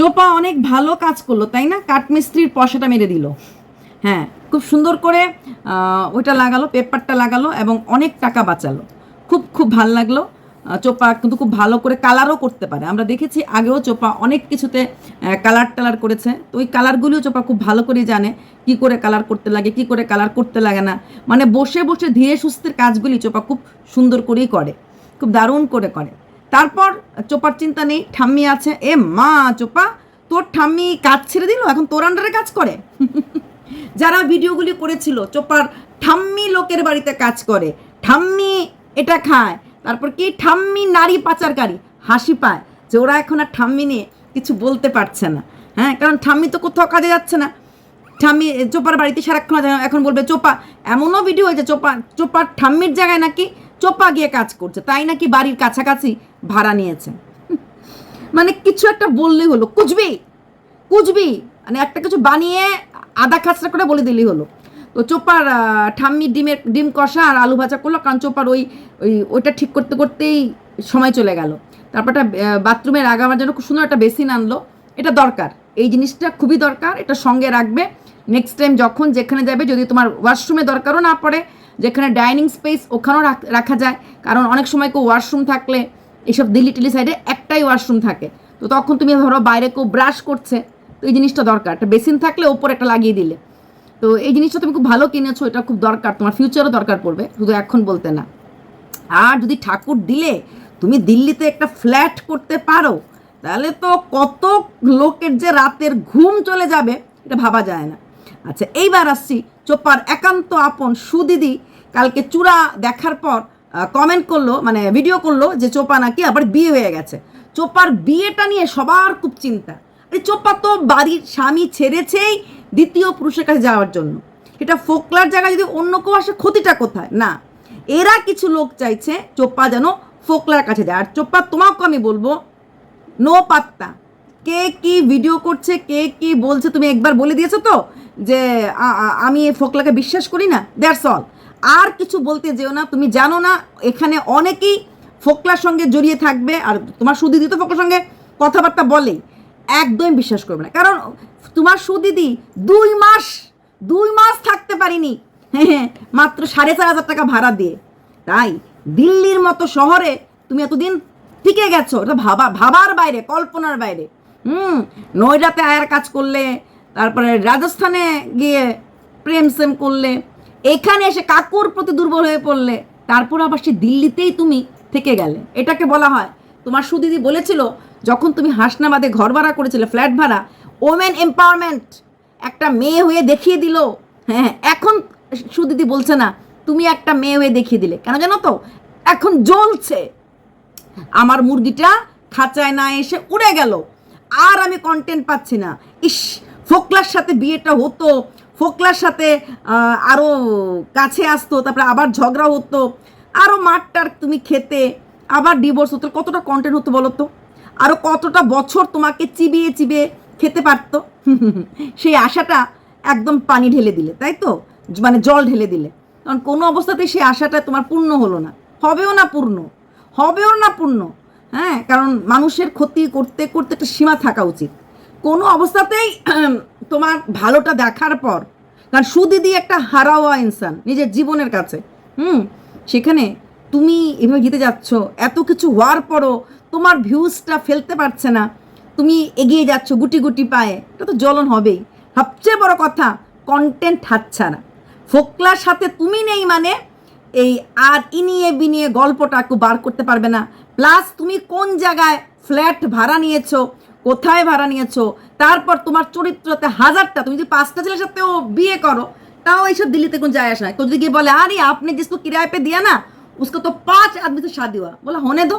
চোপা অনেক ভালো কাজ করল, তাই না? কাঠমিস্ত্রির পয়সাটা মেরে দিল। হ্যাঁ খুব সুন্দর করে ওইটা লাগালো, পেপারটা লাগালো এবং অনেক টাকা বাঁচালো। খুব খুব ভালো লাগল। চোপা কিন্তু খুব ভালো করে কালারও করতে পারে। আমরা দেখেছি আগেও চোপা অনেক কিছুতে কালার টালার করেছে। তো ওই কালারগুলিও চোপা খুব ভালো করে জানে কি করে কালার করতে লাগে, কি করে কালার করতে লাগে না। মানে বসে বসে ধীরে সুস্থের কাজগুলি চোপা খুব সুন্দর করেই করে, খুব দারুণ করে করে। তারপর চোপার চিন্তা নেই, ঠাম্মি আছে। এ মা চোপা, তোর ঠাম্মি কাজ ছেড়ে দিল? এখন তোর আন্ডারে কাজ করে? যারা ভিডিওগুলি করেছিল, চোপার ঠাম্মি লোকের বাড়িতে কাজ করে, ঠাম্মি এটা খায়, তারপর কি ঠাম্মি নারী পাচারকারী? হাসি পায় যে ওরা এখন আর ঠাম্মি নিয়ে কিছু বলতে পারছে না। হ্যাঁ কারণ ঠাম্মি তো কোথাও কাজে যাচ্ছে না। ঠাম্মি চোপার বাড়িতে সারাক্ষণ এখন বলবে, চোপা, এমনও ভিডিও হয়েছে, চোপা, চোপার ঠাম্মির জায়গায় নাকি চোপা গিয়ে কাজ করছে, তাই নাকি বাড়ির কাছাকাছি ভাড়া নিয়েছে। মানে কিছু একটা বললেই হলো, কুচবি কুচবি। মানে একটা কিছু বানিয়ে আদা খাচড়া করে বলে দিলেই হলো। তো চোপার ঠাম্মি ডিমের, ডিম কষা আর আলু ভাজা করল, কারণ চোপার ওই ওই, ওইটা ঠিক করতে করতেই সময় চলে গেল। তারপরটা বাথরুমের আগামার জন্য খুব সুন্দর একটা বেসিন আনলো। এটা দরকার। এই জিনিসটা খুবই দরকার, এটা সঙ্গে রাখবে। নেক্সট টাইম যখন যেখানে যাবে, যদি তোমার ওয়াশরুমে দরকারও না পড়ে, যেখানে ডাইনিং স্পেস ওখানেও রাখা যায়। কারণ অনেক সময় কেউ ওয়াশরুম থাকলে এইসব দিল্লি টিলি সাইডে একটাই ওয়াশরুম থাকে। তো তখন তুমি ধরো বাইরে কেউ ব্রাশ করছে, তো এই জিনিসটা দরকার। একটা বেসিন থাকলে ওপর একটা লাগিয়ে দিলে। তো এই জিনিসটা তুমি খুব ভালো কিনেছো, এটা খুব দরকার। তোমার ফিউচারও দরকার পড়বে, শুধু এখন বলতে না। আর যদি ঠাকুর দিলে, তুমি দিল্লিতে একটা ফ্ল্যাট করতে পারো, তাহলে তো কত লোকের যে রাতের ঘুম চলে যাবে, এটা ভাবা যায় না। আচ্ছা এইবার আসছি চোপার একান্ত আপন সুদিদি। কালকে চূড়া দেখার পর কমেন্ট করল মানে ভিডিও করল যে চোপা নাকি আবার বিয়ে হয়ে গেছে। চোপার বিয়েটা নিয়ে সবার খুব চিন্তা। আরে চোপা তো বাড়ির স্বামী ছেড়েছেই দ্বিতীয় পুরুষের কাছে যাওয়ার জন্য। এটা ফোকলার জায়গায় যদি অন্য কেউ আসে, ক্ষতিটা কোথায়? না। এরা কিছু লোক চাইছে চোপা যেন ফোকলার কাছে যায়। আর চোপ্পা তোমাকে আমি বলব নো পাত্তা। কে কি ভিডিও করছে, কে কি বলছে, তুমি একবার বলে দিয়েছ তো যে আমি ফোকলাকে বিশ্বাস করি না দ্যাটস অল আর কিছু বলতে যেও না, তুমি জানো না, এখানে অনেকেই ফোকলার সঙ্গে জড়িয়ে থাকবে আর তোমার সুদিদি তো ফোকলার সঙ্গে কথাবার্তা বলে একদমই বিশ্বাস করবে না। কারণ তোমার সুদিদি দুই মাস দুই মাস থাকতে পারিনি হ্যাঁ মাত্র সাড়ে চার হাজার টাকা ভাড়া দিয়ে। তাই দিল্লির মতো শহরে তুমি এতদিন টিকে গেছো, এটা ভাবা, ভাবার বাইরে, কল্পনার বাইরে। হুম নয়ডাতে আয়ার কাজ করলে, তারপরে রাজস্থানে গিয়ে প্রেম সেম করলে এখানে এসে কাকুর প্রতি দুর্বল হয়ে পড়লে, তারপর আবার সে দিল্লিতেই তুমি থেকে গেলে। এটাকে বলা হয়, তোমার সুদিদি বলেছিল, যখন তুমি হাসনাবাদে ঘর ভাড়া করেছিলে, ফ্ল্যাট ভাড়া, ওমেন এম্পাওয়ারমেন্ট, একটা মেয়ে হয়ে দেখিয়ে দিল। হ্যাঁ এখন সুদিদি বলছে না, তুমি একটা মেয়ে হয়ে দেখিয়ে দিলে। কেন জানো তো? এখন জ্বলছে। আমার মুরগিটা খাঁচায় না এসে উড়ে গেল। আর আমি কন্টেন্ট পাচ্ছি না। ইস, ফোকলার সাথে বিয়েটা হতো ফোকলার সাথে আরও কাছে আসতো, তারপরে আবার ঝগড়া হতো আরও মাঠটার তুমি খেতে, আবার ডিভোর্স হতো, কতটা কন্টেন্ট হতো বলো তো আরও কতটা বছর তোমাকে চিবিয়ে চিবিয়ে খেতে পারতো? সেই আশাটা একদম পানি ঢেলে দিলে, তাই তো? মানে জল ঢেলে দিলে। কারণ কোনো অবস্থাতেই সেই আশাটা তোমার পূর্ণ হলো না। হবেও না পূর্ণ, হবেও না পূর্ণ হ্যাঁ? কারণ মানুষের ক্ষতি করতে করতে একটা সীমা থাকা উচিত। অবস্থাতেই তোমার ভালোটা দেখার পর, কারণ সুদিদি একটা হারাওয়া ইনসান নিজের জীবনের কাছে, হুম? সেখানে তুমি এভাবে জিতে যাচ্ছ, এত কিছু হওয়ার পরও তোমার ভিউজটা ফেলতে পারছে না, তুমি এগিয়ে যাচ্ছ গুটি গুটি পায়ে, এটা তো জ্বলন হবেই। সবচেয়ে বড় কথা কন্টেন্ট হাতছাড়া। ফোকলার সাথে তুমি নেই মানে এই আর ইনিয়ে বিনিয়ে গল্পটা একটু বার করতে পারবে না। প্লাস তুমি কোন জায়গায় ফ্ল্যাট ভাড়া নিয়েছো কোথায় ভাড়া নিয়েছো তারপর তোমার চরিত্রতে হাজারটা তুমি যদি পাঁচটা ছেলের সাথেও বিয়ে করো তাও এইসব দিল্লিতে কোন যায় আসে না কেউ যদি গিয়ে বলে আরে আপনি जिसको किराए पे दिया ना उसको तो पांच आदमी से शादी हुआ बोला होने दो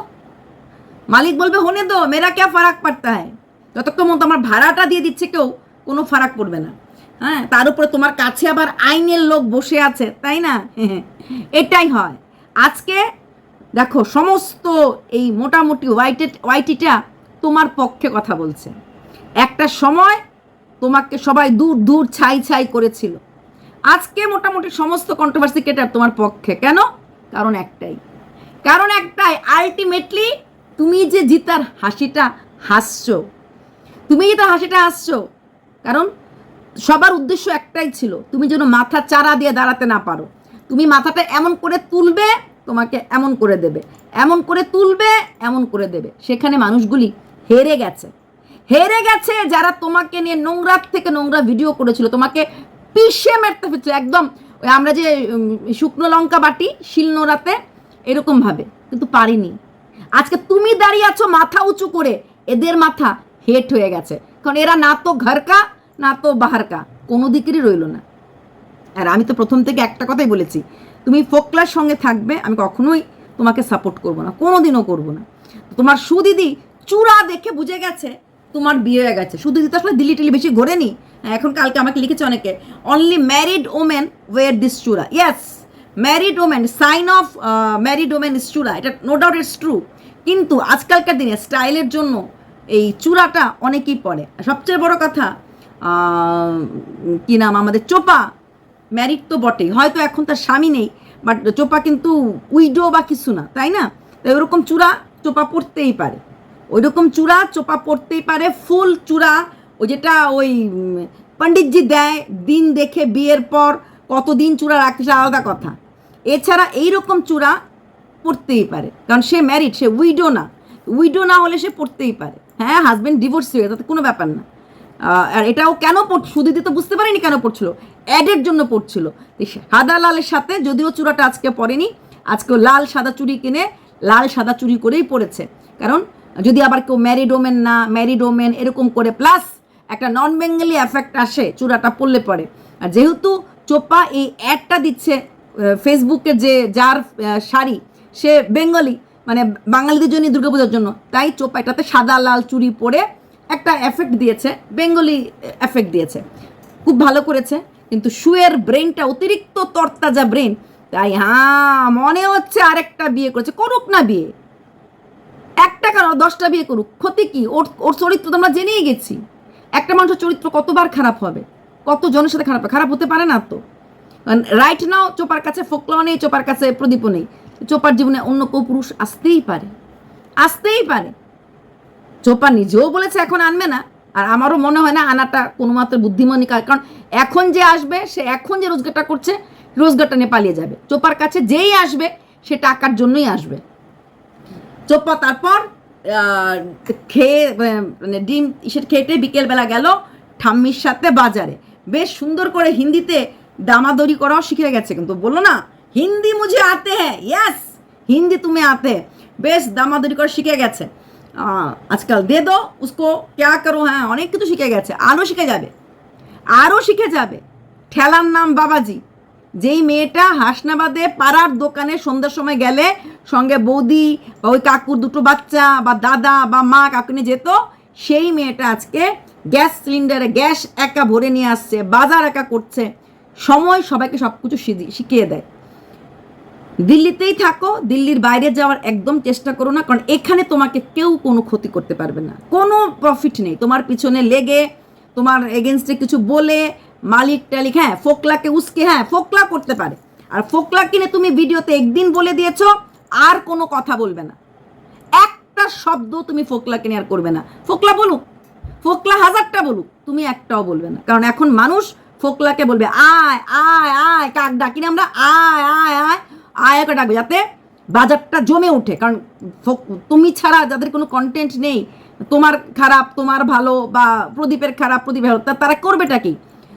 মালিক বলবে হোনে দো মেরা কে ফারাক পড়তা হয় যতক্ষণ মতো আমার ভাড়াটা দিয়ে দিচ্ছে কেউ কোনো ফারাক পড়বে না হ্যাঁ তার উপরে তোমার কাছে আবার আইনের লোক বসে আছে তাই না এটাই হয় আজকে দেখো সমস্ত এই মোটামুটি হোয়াইটে হোয়াইটিটা তোমার পক্ষে কথা বলছে। একটা সময় তোমাকে সবাই দূর দূর ছাই ছাই করেছিল। আজকে মোটামুটি সমস্ত কন্ট্রোভার্সি কেটার তোমার পক্ষে। কেন? কারণ একটাই। কারণ একটাই আলটিমেটলি তুমি যে জিতার হাসিটা হাসছো, তুমি তো হাসিটা আসছো কারণ সবার উদ্দেশ্য একটাই ছিল, তুমি যেন মাথা চারা দিয়ে দাঁড়াতে না পারো। তুমি মাথাটা এমন করে তুলবে, তোমাকে এমন করে দেবে। এমন করে তুলবে, এমন করে দেবে। সেখানে মানুষগুলি হেরে গেছে। হেরে গেছে যারা তোমাকে নিয়ে নোংরার থেকে নোংরা ভিডিও করেছিল, তোমাকে পিষে মারতে ফেলছিল একদম ওই আমরা যে শুকনো লঙ্কা বাটি শিলনোড়াতে এরকমভাবে কিন্তু পারিনি। আজকে তুমি দাঁড়িয়ে আছো মাথা উঁচু করে, এদের মাথা হেট হয়ে গেছে। কারণ এরা না তো ঘরকা, না তো বাহারকা, কোনো দিকেরই রইল না। আর আমি তো প্রথম থেকে একটা কথাই বলেছি, তুমি ফোকলার সঙ্গে থাকবে, আমি কখনোই তোমাকে সাপোর্ট করব না, কোনোদিনও করব না। তোমার সুদিদি চূড়া দেখে বুঝে গেছে তোমার বিয়ে হয়ে গেছে। সুদিদি তো আসলে দিল্লি টিলি বেশি ঘোরেনি। এখন কালকে আমাকে লিখেছে অনেকে only married women wear this চূড়া। Yes married women sign of married women is চূড়া। এটা নো ডাউট ইটস ট্রু কিন্তু আজকালকার দিনে স্টাইলের জন্য এই চূড়াটা অনেকেই পরে। সবচেয়ে বড় কথা কি নাম আমাদের, চোপা। ম্যারিড তো বটেই। হয়তো এখন তার স্বামী নেই বাট চোপা কিন্তু উইডো বা কিছু না, তাই না? তাই ওরকম চূড়া চোপা পড়তেই পারে। ওই রকম চূড়া চোপা পড়তেই পারে, ফুল চূড়া, ওই যেটা ওই পণ্ডিতজি দেয় দিন দেখে বিয়ের পর কতদিন চূড়া রাখতে আলাদা কথা। এছাড়া এই রকম চূড়া পড়তেই পারে, কারণ সে ম্যারিড সে উইডো না। উইডো না হলে সে পড়তেই পারে। হ্যাঁ হাজব্যান্ড ডিভোর্স হয়ে তাতে কোনো ব্যাপার না। আর এটাও কেন পড় সুদিদি তো বুঝতে পারিনি কেন পড়ছিল অ্যাডের জন্য পড়ছিল সাদা লালের সাথে যদিও চূড়াটা আজকে পড়েনি আজকে লাল সাদা চুড়ি কিনে লাল সাদা চুড়ি করেই পড়েছে কারণ যদি আবার কেউ ম্যারিড ওমেন না ম্যারিড ওমেন এরকম করে প্লাস একটা নন বেঙ্গলি এফেক্ট আসে, চূড়াটা পড়লে পরে। আর যেহেতু চোপা এই অ্যাডটা দিচ্ছে ফেসবুকে যে, যার শাড়ি, সে বেঙ্গলি মানে বাঙালিদের জন্য দুর্গাপূজার জন্য, তাই চোপা এটাতে সাদা, লাল চুড়ি পরে একটা এফেক্ট দিয়েছে বেঙ্গলি এফেক্ট দিয়েছে। খুব ভালো করেছে, কিন্তু শুয়ের ব্রেনটা অতিরিক্ত তরতাজা ব্রেন তাই হ্যাঁ মনে হচ্ছে আরেকটা বিয়ে করেছে, করুক না বিয়ে। একটা কেন দশটা বিয়ে করুক। ক্ষতি কি? ওর ওর চরিত্র তো আমরা জেনেই গেছি। একটা মানুষের চরিত্র কতবার খারাপ হবে? কত জনের সাথে খারাপ? খারাপ হতে পারে না তো। রাইট নাও চোপার কাছে ফোকলাও নেই, চোপার কাছে প্রদীপও নেই। চোপার জীবনে অন্য কেউ পুরুষ আসতেই পারে। আসতেই পারে। চোপা নিজেও বলেছে এখন আনবে না। আর আমারও মনে হয় না আনাটা কোনো মাত্র বুদ্ধিমানী কাজ কারণ এখন যে আসবে, সে এখন যে রোজগারটা করছে, রোজগারটা নিয়ে পালিয়ে যাবে। চোপার কাছে যেই আসবে, সে টাকার জন্যই আসবে। চোপা তারপর খেয়ে মানে ডিম ইসের খেটে বিকেলবেলা গেল ঠাম্মির সাথে বাজারে। বেশ সুন্দর করে হিন্দিতে দামাদরি করাও শিখে গেছে, কিন্তু বলল না, হিন্দি মুঝে আতে হ্যাঁ হিন্দি তুমি আতে। বেশ দামাদরি করা শিখে গেছে। আজকাল দে দো, উসকো ক্যা করো হ্যাঁ অনেক কিছু শিখে গেছে আরও শিখে যাবে আরও শিখে যাবে। ঠেলার নাম বাবাজি। যেই মেয়েটা হাসনাবাদে পাড়ার দোকানে সন্ধ্যার সময় গেলে সঙ্গে বৌদি বা ওই কাকুর দুটো বাচ্চা বা দাদা বা মা, কাকুনি যেত, সেই মেয়েটা আজকে গ্যাস সিলিন্ডারে গ্যাস একা ভরে নিয়ে আসছে, বাজার একা করছে, সময় সবাইকে সব কিছু শিখিয়ে দেয়। দিল্লিতেই থাকো, দিল্লির বাইরে যাওয়ার একদম চেষ্টা করো না, কারণ এখানে তোমাকে কেউ কোনো ক্ষতি করতে পারবে না। কোনো প্রফিট নেই, তোমার পিছনে লেগে তোমার এগেনস্টে কিছু বলে, মালিক টালিক হ্যাঁ ফোকলাকে উস্কে হ্যাঁ ফোকলা করতে পারে। আর ফোকলা কিনে তুমি ভিডিওতে একদিন বলে দিয়েছ, আর কোনো কথা বলবে না। একটা শব্দ তুমি ফোকলা কিনে আর করবে না। ফোকলা বলুক, ফোকলা হাজারটা বলুক, তুমি একটাও বলবে না। কারণ এখন মানুষ ফোকলাকে বলবে, আয় আয় আয়, কাক ডাকি না আমরা, আয় আয় আয় আয় করে ডাকবে যাতে বাজারটা জমে ওঠে কারণ তুমি ছাড়া যাদের কোনো কন্টেন্ট নেই তোমার খারাপ, তোমার ভালো বা প্রদীপের খারাপ প্রদীপ ভালো তারা করবেটা কি?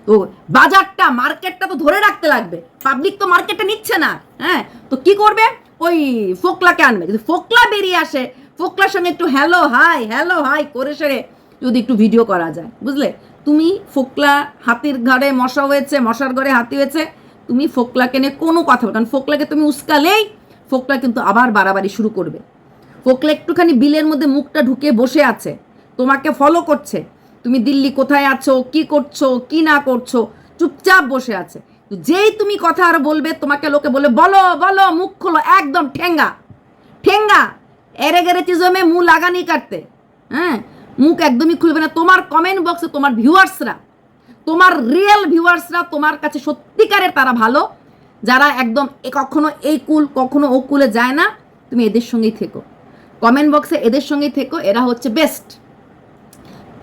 তো বাজারটা, মার্কেটটা তো ধরে রাখতে লাগবে। পাবলিক তো মার্কেটটা নিচ্ছে না হ্যাঁ? তো কি করবে? ওই ফোকলাকে আনবে। যদি ফোকলা বেরিয়ে আসে, ফোকলার সঙ্গে একটু হ্যালো, হাই হ্যালো, হাই করে সেরে যদি একটু ভিডিও করা যায়, বুঝলে? তুমি ফোকলা হাতির ঘরে মশা হয়েছে, মশার ঘরে হাতি হয়েছে, তুমি ফোকলাকে নিয়ে কোনো কথা বলো কারণ ফোকলাকে তুমি উস্কালেই ফোকলা কিন্তু আবার বাড়াবাড়ি শুরু করবে। ফোকলা একটুখানি বিলের মধ্যে মুখটা ঢুকে বসে আছে। তোমাকে ফলো করছে। তুমি দিল্লি কোথায় আছো, কি করছ, কি না করছ, চুপচাপ বসে আছে। যেই তুমি কথা আর বলবে, তোমাকে লোকে বলে, বলো বলো, মুখ খোলো, একদম ঠেঙ্গা। ঠেঙ্গা। এরে গেরে চিজো মে মুখ লাগানি কাটতে। হ্যাঁ? মুখ একদমই খুলবে না। তোমার কমেন্ট বক্সে তোমার ভিউয়ার্সরা তোমার রিয়েল ভিউয়ার্সরা তোমার কাছে সত্যিকারের তারা ভালো। যারা একদম কখনো এই কুল, কখনো ও কুলে যায় না। তুমি এদের সঙ্গেই থেকো। কমেন্ট বক্সে এদের সঙ্গেই থেকো, এরা হচ্ছে বেস্ট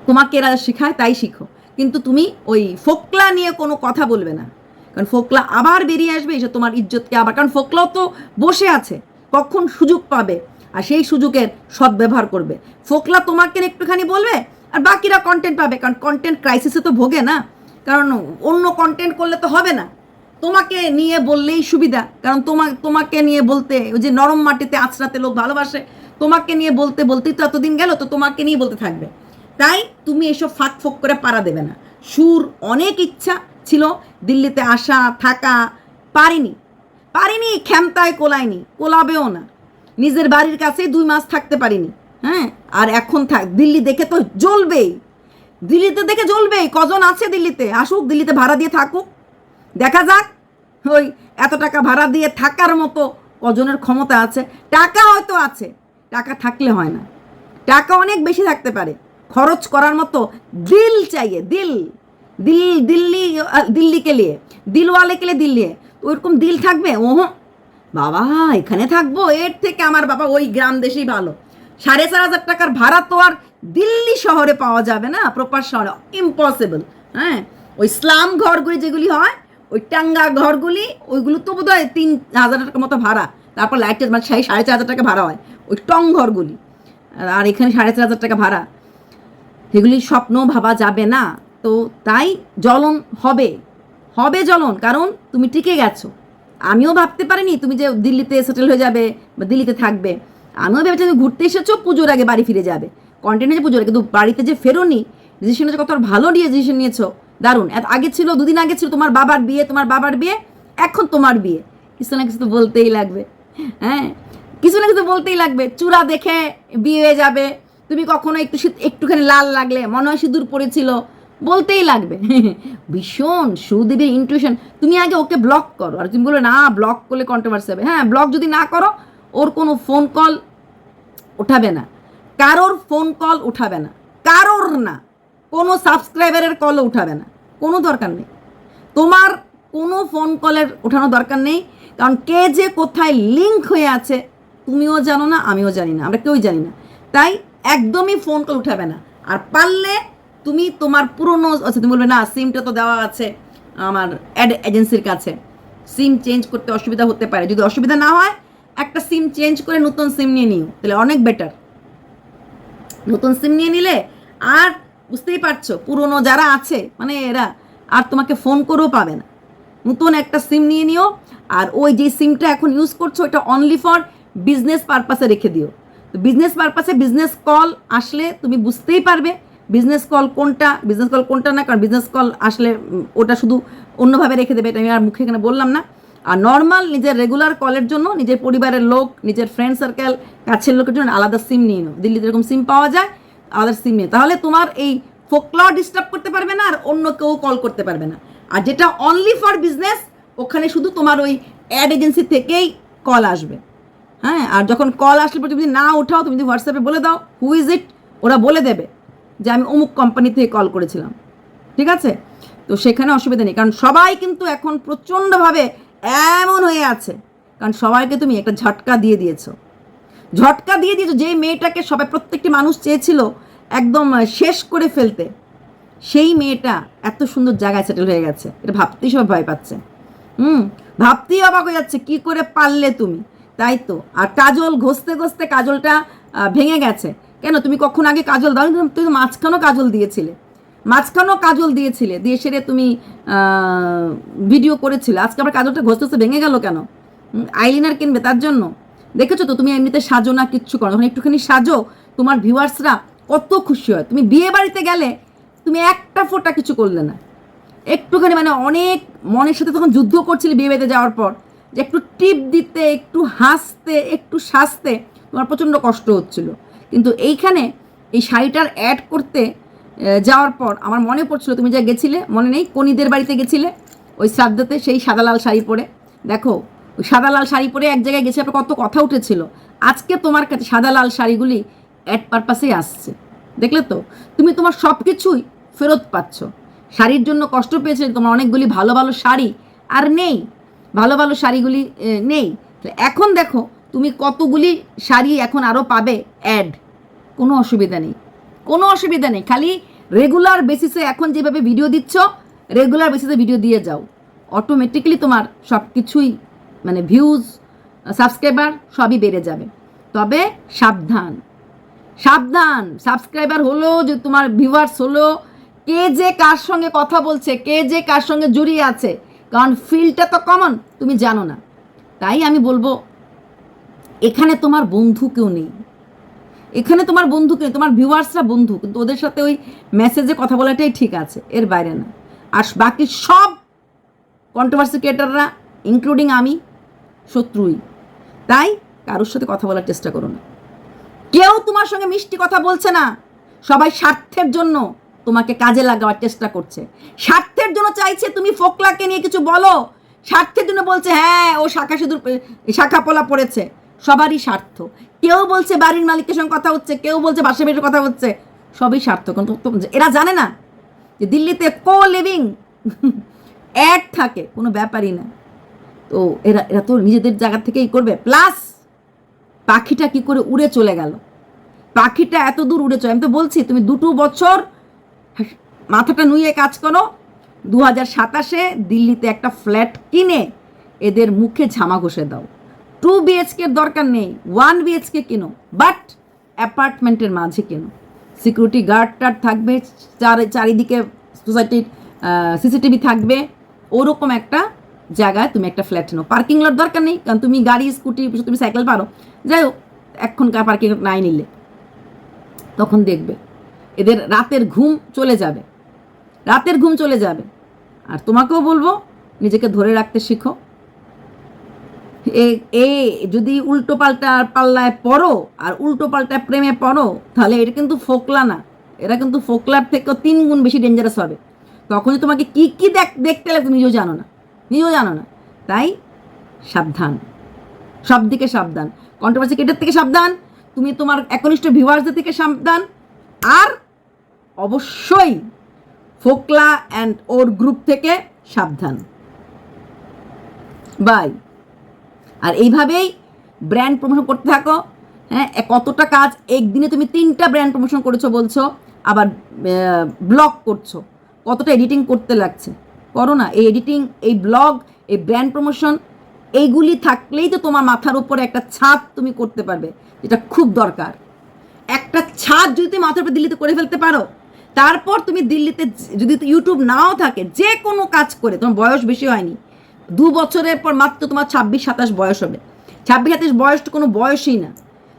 তোমাকে এরা শেখায়, তাই শিখো। কিন্তু তুমি ওই ফোকলা নিয়ে কোনো কথা বলবে না। কারণ ফোকলা আবার বেরিয়ে আসবে, এসে তোমার ইজ্জতকে আবার কারণ ফোকলাও তো বসে আছে, কখন সুযোগ পাবে? আর সেই সুযোগের সদ্ব্যবহার করবে। ফোকলা তোমাকে একটুখানি বলবে, আর বাকিরা কন্টেন্ট পাবে। কারণ কন্টেন্ট ক্রাইসিসে তো ভোগে না। কারণ অন্য কন্টেন্ট করলে তো হবে না। তোমাকে নিয়ে বললেই সুবিধা। কারণ তোমা তোমাকে নিয়ে বলতে ওই যে নরম মাটিতে আঁচড়াতে লোক ভালোবাসে তোমাকে নিয়ে বলতে, বলতেই তো এতদিন গেল, তো তোমাকে নিয়ে বলতে থাকবে। তাই তুমি এসব ফাঁক ফোক করে পারা দেবে না। সুর অনেক ইচ্ছা ছিল, দিল্লিতে আসা, থাকা, পারিনি। পারিনি, ক্ষমতায় কোলায়নি, কোলাবেও না। নিজের বাড়ির কাছেই দুই মাস থাকতে পারিনি হ্যাঁ? আর এখন থাক, দিল্লি দেখে তো জ্বলবেই। দিল্লিতে দেখে জ্বলবেই, কজন আছে দিল্লিতে? আসুক, দিল্লিতে ভাড়া দিয়ে থাকুক। দেখা যাক, ওই এত টাকা ভাড়া দিয়ে থাকার মতো কজনের ক্ষমতা আছে। টাকা হয়তো আছে টাকা থাকলে হয় না। টাকা অনেক বেশি থাকতে পারে। খরচ করার মতো দিল চাইয়ে, দিল। দিল, দিল্লি, দিল্লিকে লিয়ে দিলওয়ালেকে লিয়ে দিল্লি। ওইরকম দিল থাকবে? ওহ। বাবা, এখানে থাকব? এর থেকে আমার বাবা ওই গ্রাম দেশেই ভালো। সাড়ে চার হাজার টাকার ভাড়া তো আর দিল্লি শহরে পাওয়া যাবে না, প্রপার শহরে। ইম্পসিবল হ্যাঁ? ওই স্লাম ঘরগুলি যেগুলি হয়, ওই টাঙ্গা ঘরগুলি, ওইগুলো তো বোধ হয় তিন হাজার টাকার মতো ভাড়া। তারপর লাইটের মানে সাড়ে চার হাজার টাকা ভাড়া হয়। ওই টং ঘরগুলি। আর এখানে সাড়ে চার হাজার টাকা ভাড়া। এগুলি স্বপ্ন ভাবা যাবে না। তো তাই জ্বলন হবে। হবে জ্বলন কারণ তুমি টিকে গেছো। আমিও ভাবতে পারিনি তুমি যে দিল্লিতে সেটেল হয়ে যাবে বা দিল্লিতে থাকবে। আমিও ভেবেছি তুমি ঘুরতে এসেছ পুজোর আগে বাড়ি ফিরে যাবে। কন্টেন্টে যে পুজোর আগে, কিন্তু বাড়িতে যে ফেরোনি ডিসিশন কত ভালো ডিসিশন নিয়েছো দারুণ। এত আগে ছিল দুদিন আগে ছিল তোমার বাবার বিয়ে তোমার বাবার বিয়ে এখন তোমার বিয়ে। কিছু না কিছু তো বলতেই লাগবে। হ্যাঁ? কিছু না কিছু বলতেই লাগবে। চূড়া দেখে বিয়ে যাবে। তুমি কখনো একটু একটুখানি লাল লাগলে, মনে হয় সিঁদুর পড়েছিল, বলতেই লাগবে। ভীষণ সুদীপের ইন্টুইশন তুমি আগে ওকে ব্লক করো। আর তুমি বলো না ব্লক করলে কন্ট্রোভার্সি হবে। হ্যাঁ ব্লক যদি না করো, ওর কোনো ফোন কল উঠাবে না। কারোর ফোন কল উঠাবে না। কারোর না। কোনো সাবস্ক্রাইবারের কলও উঠাবে না। কোনো দরকার নেই। তোমার কোনো ফোন কলের ওঠানো দরকার নেই। কারণ কে যে কোথায় লিঙ্ক হয়ে আছে তুমিও জানো না, আমিও জানি না, আমরা কেউই জানি না। তাই একদমই ফোন কল উঠাবে না। আর পারলে তুমি তোমার পুরনো আচ্ছা তুমি বলবে, না সিমটা তো দেওয়া আছে আমার অ্যাড এজেন্সির কাছে। সিম চেঞ্জ করতে অসুবিধা হতে পারে। যদি অসুবিধা না হয়, একটা সিম চেঞ্জ করে নতুন সিম নিয়ে নিও, তাহলে অনেক বেটার নতুন সিম নিয়ে নিলে আর বুঝতেই পারছ, পুরনো যারা আছে মানে এরা আর তোমাকে ফোন করেও পাবে না। নতুন একটা সিম নিয়ে নিও, আর ওই যে সিমটা এখন ইউজ করছ ওটা অনলি ফর বিজনেস পারপাসে রেখে দিও। তো বিজনেস পারপাসে বিজনেস কল আসলে তুমি বুঝতেই পারবে বিজনেস কল কোনটা বিজনেস কল কোনটা না, কারণ বিজনেস কল আসলে ওটা শুধু অন্যভাবে রেখে দেবে, এটা আমি আর মুখে এখানে বললাম না। আর নর্মাল নিজের রেগুলার কলের জন্য নিজের পরিবারের লোক, নিজের ফ্রেন্ড সার্কেল কাছের লোকের জন্য আলাদা সিম নিয়ে নাও। দিল্লিতে এরকম সিম পাওয়া যায়, আলাদা সিম নিয়ে। তাহলে তোমার এই ফোকলাও ডিস্টার্ব করতে পারবে না, আর অন্য কেউ কল করতে পারবে না। আর যেটা অনলি ফর বিজনেস ওখানে শুধু তোমার ওই অ্যাড এজেন্সি থেকেই কল আসবে। হ্যাঁ আর যখন কল আসলে পর তুমি না উঠাও, তুমি যদি হোয়াটসঅ্যাপে বলে দাও হু ইজ ইট ওরা বলে দেবে যে আমি অমুক কোম্পানি থেকে কল করেছিলাম। ঠিক আছে? তো সেখানে অসুবিধা নেই। কারণ সবাই কিন্তু এখন প্রচণ্ডভাবে এমন হয়ে আছে। কারণ সবাইকে তুমি একটা ঝটকা দিয়ে দিয়েছ। ঝটকা দিয়ে দিয়েছ যে মেয়েটাকে সবাই প্রত্যেকটি মানুষ চেয়েছিল একদম শেষ করে ফেলতে। সেই মেয়েটা এত সুন্দর জায়গায় সেটেল হয়ে গেছে। এটা ভাবতেই সবাই ভয় পাচ্ছে। হুম, ভাবতেই অবাক হয়ে যাচ্ছে, কি করে পারলে তুমি? তাই তো? আর কাজল ঘষতে ঘষতে কাজলটা ভেঙে গেছে। কেন? তুমি কখন আগে কাজল দাও, তুমি মাঝখানেও কাজল দিয়েছিলে। মাঝখানেও কাজল দিয়েছিলে, দিয়ে সেরে তুমি ভিডিও করেছিলে। আজকে আবার কাজলটা ঘষতে ঘষতে ভেঙে গেল কেন? আইলিনার কিনবে তার জন্য? দেখেছ তো, তুমি এমনিতে সাজো না, কিচ্ছু করো যখন একটুখানি সাজো, তোমার ভিউয়ার্সরা কত খুশি হয়। তুমি বিয়ে বাড়িতে গেলে তুমি একটা ফোঁটা কিছু করলে না। একটুখানি মানে অনেক মনের সাথে তখন যুদ্ধ করছিলে বিয়ে বাড়িতে যাওয়ার পর। যে একটু টিপ দিতে, একটু হাসতে, একটু সাজতে তোমার প্রচণ্ড কষ্ট হচ্ছিল। কিন্তু এইখানে এই শাড়িটার অ্যাড করতে যাওয়ার পর আমার মনে পড়ছিল, তুমি যা গেছিলে, মনে নেই কনিদের বাড়িতে গেছিলে, ওই শ্রাদ্ধতে সেই সাদা লাল শাড়ি পরে। দেখো, ওই সাদা লাল শাড়ি পরে এক জায়গায় গেছে আপনার কত কথা উঠেছিল। আজকে তোমার কাছে সাদা লাল শাড়িগুলি অ্যাড পারপাসেই আসছে। দেখলে তো? তুমি তোমার সব কিছুই ফেরত পাচ্ছ। শাড়ির জন্য কষ্ট পেয়েছিলে, তোমার অনেকগুলি ভালো ভালো শাড়ি আর নেই। ভালো ভালো শাড়িগুলি নেই। এখন দেখো, তুমি কতগুলি শাড়ি এখন আরও পাবে অ্যাড কোনো অসুবিধা নেই। কোনো অসুবিধা নেই। খালি রেগুলার বেসিসে এখন যেভাবে ভিডিও দিচ্ছ রেগুলার বেসিসে ভিডিও দিয়ে যাও। অটোমেটিক্যালি তোমার সব কিছুই মানে ভিউজ সাবস্ক্রাইবার সবই বেড়ে যাবে। তবে সাবধান। সাবধান। সাবস্ক্রাইবার হলো যে তোমার ভিউয়ার্স হলো, কে যে কার সঙ্গে কথা বলছে, কে যে কার সঙ্গে জড়িয়ে আছে কারণ ফিল্ডটা তো কমন তুমি জানো না। তাই আমি বলব, এখানে তোমার বন্ধু কেউ নেই। এখানে তোমার বন্ধু কেউ তোমার ভিউয়ার্সরা বন্ধু, কিন্তু ওদের সাথে ওই মেসেজে কথা বলাটাই ঠিক আছে, এর বাইরে না। আর বাকি সব কন্ট্রোভার্সি ক্রিয়েটাররা ইনক্লুডিং আমি, শত্রুই। তাই কারোর সাথে কথা বলার চেষ্টা করো না। কেউ তোমার সঙ্গে মিষ্টি কথা বলছে না। সবাই স্বার্থের জন্য তোমাকে কাজে লাগাবার চেষ্টা করছে। স্বার্থের জন্য চাইছে, তুমি ফোকলাকে নিয়ে কিছু বলো। স্বার্থের জন্য বলছে হ্যাঁ ও শাখা সিঁদুর শাখা পোলা পড়েছে। সবারই স্বার্থ। কেউ বলছে বাড়ির মালিকের সঙ্গে কথা হচ্ছে, কেউ বলছে বাসা বাড়ির কথা হচ্ছে। সবই স্বার্থ। কিন্তু এরা জানে না যে দিল্লিতে কো লিভিং অ্যাড থাকে, কোনো ব্যাপারই না। তো এরা এরা তো নিজেদের জায়গা থেকেই করবে। প্লাস পাখিটা কি করে উড়ে চলে গেল? পাখিটা এত দূর উড়ে চলে, আমি তো বলছি, তুমি দুটো বছর মাথাটা নুয়ে কাজ করো। দু হাজার সাতাশে দিল্লিতে একটা ফ্ল্যাট কিনে এদের মুখে ঝামা ঘষে দাও। টু বিএচকের দরকার নেই, ওয়ান বিএচকে কিনো, বাট অ্যাপার্টমেন্টের মাঝে কেনো। সিকিউরিটি গার্ড টার্ড থাকবে, চারি, চারিদিকে সোসাইটির সিসিটিভি থাকবে। ওরকম একটা জায়গায় তুমি একটা ফ্ল্যাট নাও। পার্কিং লট দরকার নেই, কারণ তুমি গাড়ি, স্কুটি, তুমি সাইকেল পারো। যাই হোক, এখনকার পার্কিং নাই নিলে। তখন দেখবে। এদের রাতের ঘুম চলে যাবে। রাতের ঘুম চলে যাবে। আর তোমাকেও বলব, নিজেকে ধরে রাখতে শিখো। এ যদি উল্টো পাল্টা পাল্লায় পড়ো আর উল্টো পাল্টা প্রেমে পড়ো, তাহলে এটা কিন্তু ফোকলা না। এরা কিন্তু ফোকলার থেকেও তিন গুণ বেশি ডেঞ্জারাস হবে। তখনই তোমাকে কি কি দেখ, দেখতে লাগে তুমি নিজেও জানো না। নিজেও জানো না। তাই সাবধান। সব দিকে সাবধান। কন্ট্রোভার্সি ক্রিয়েটার থেকে সাবধান। তুমি তোমার একনিষ্ঠ ভিউয়ার্সদের থেকে সাবধান। আর অবশ্যই ফোকলা অ্যান্ড ওর গ্রুপ থেকে সাবধান। বাই আর এইভাবেই ব্র্যান্ড প্রমোশন করতে থাকো হ্যাঁ? কতটা কাজ? একদিনে তুমি তিনটা ব্র্যান্ড প্রমোশন করেছ বলছো, আবার ব্লগ করছ। কতটা এডিটিং করতে লাগছে? করো না, এই এডিটিং এই ব্লগ এই ব্র্যান্ড প্রমোশন এইগুলি থাকলেই তো তোমার মাথার উপরে একটা ছাদ তুমি করতে পারবে, যেটা খুব দরকার। একটা ছাদ যদি তুমি মাথার উপরে দিল্লিতে করে ফেলতে পারো তারপর তুমি দিল্লিতে যদি ইউটিউব নাও থাকে, যে কোনো কাজ করে, তোমার বয়স বেশি হয়নি, দু বছরের পর মাত্র তোমার ছাব্বিশ, সাতাশ বয়স হবে। ছাব্বিশ, সাতাশ বয়স তো কোনো বয়সই না।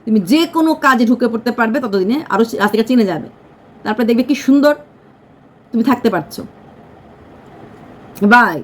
তুমি যে কোনো কাজে ঢুকে পড়তে পারবে, ততদিনে আরও রাস্তাকে চিনে যাবে। তারপরে দেখবে কি সুন্দর তুমি থাকতে পারছ। বাই